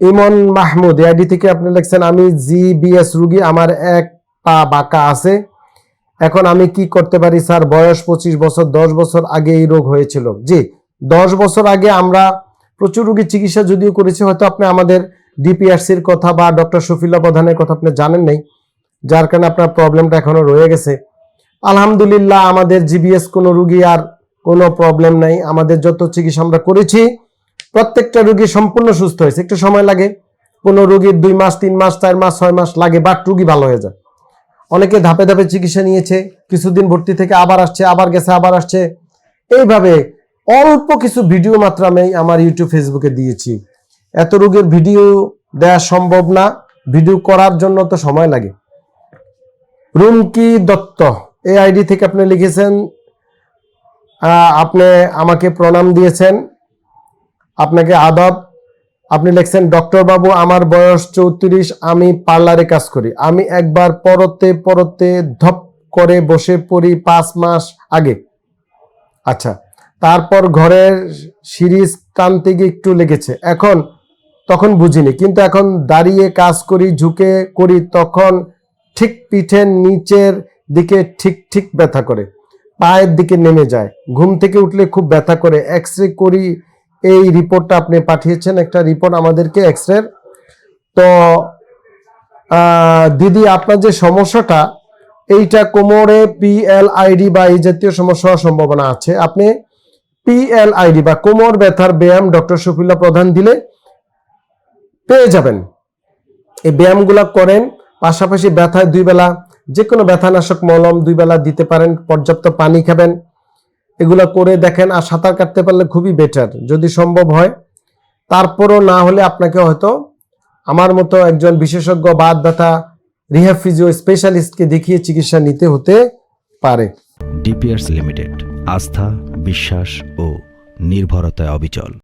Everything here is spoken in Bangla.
ইমন মাহমুদ এআইডি থেকে আপনি লিখছেন, আমি জিবিএস রুগী, আমার এক পা বাঁকা আছে। এখন আমি কি করতে পারি, স্যার? বয়স পঁচিশ বছর, দশ বছর আগে এই রোগ হয়েছিল। জি, দশ বছর আগে আমরা প্রচুর রোগীর চিকিৎসা যদিও করেছি, হয়তো আপনি আমাদের ডিপিআরসির কথা বা ডক্টর শফিল্লা প্রধানের কথা আপনি জানেন নাই, যার কারণে আপনার প্রবলেমটা এখনও রয়ে গেছে। আলহামদুলিল্লাহ, আমাদের জিবিএস কোনো রুগী আর কোনো প্রবলেম নাই। আমাদের যত চিকিৎসা আমরা করেছি প্রত্যেকটা রুগী সম্পূর্ণ সুস্থ হয়েছে। একটু সময় লাগে, কোনো রুগীর দুই মাস, তিন মাস, চার মাস, ছয় মাস লাগে বাট রুগী ভালো হয়ে যায়। অনেকে ধাপে ধাপে চিকিৎসা নিয়েছে, কিছুদিন ভর্তি থেকে আবার আসছে, আবার গেছে, আবার আসছে। এইভাবে অল্প কিছু ভিডিও মাত্র আমি আমার ইউটিউব, ফেসবুকে দিয়েছি। এত রোগের ভিডিও দেওয়া সম্ভব না, ভিডিও করার জন্য তো সময় লাগে। রুমকি দত্ত এই আইডি থেকে আপনি লিখেছেন আপনি আমাকে প্রণাম দিয়েছেন। আপনাকে আদব। আপনি লিখছেন, ডক্টর বাবু, আমার বয়স চৌত্রিশ, আমি পার্লারে কাজ করি। আমি একবার পরতে পরতে ধপ করে বসে পড়ি পাঁচ মাস আগে। আচ্ছা তারপর ঘরের সিরিজ টানতে গিয়ে একটু লেগেছে। এখন, তখন বুঝিনি, কিন্তু এখন দাঁড়িয়ে কাজ করি, ঝুঁকে করি, তখন ঠিক পিঠের নিচের দিকে ঠিক ঠিক ব্যথা করে, পায়ের দিকে নেমে যায়। ঘুম থেকে উঠলে খুব ব্যথা করে এক্স রে করি এই রিপোর্টটা আপনি পাঠিয়েছেন, একটা রিপোর্ট আমাদেরকে এক্স রে তো দিদি, আপনার যে সমস্যাটা, এইটা কোমরে পিএলআইডি বা এই জাতীয় সমস্যা হওয়ার সম্ভাবনা আছে। আপনি পিএলআইডি বা কোমর ব্যথার ব্যায়াম ডক্টর শফিল্লা প্রধান দিলে পেয়ে যাবেন। এই ব্যায়ামগুলো করেন, পাশাপাশি ব্যথায় দুই বেলা যে কোনো ব্যথানাশক মলম দুই বেলা দিতে পারেন, পর্যাপ্ত পানি খাবেন। এগুলো করে দেখেন আর সাঁতার কাটতে পারলে খুবই বেটার যদি সম্ভব হয়, তারপরও না হলে আপনাকে হয়তো আমার মতো একজন বিশেষজ্ঞ বা দাতা রিহ্যাব ফিজিও স্পেশালিস্টকে দেখিয়ে চিকিৎসা নিতে হতে পারে। ডিপিআরস লিমিটেড আস্থা, বিশ্বাস ও নির্ভরতায় অবিচল।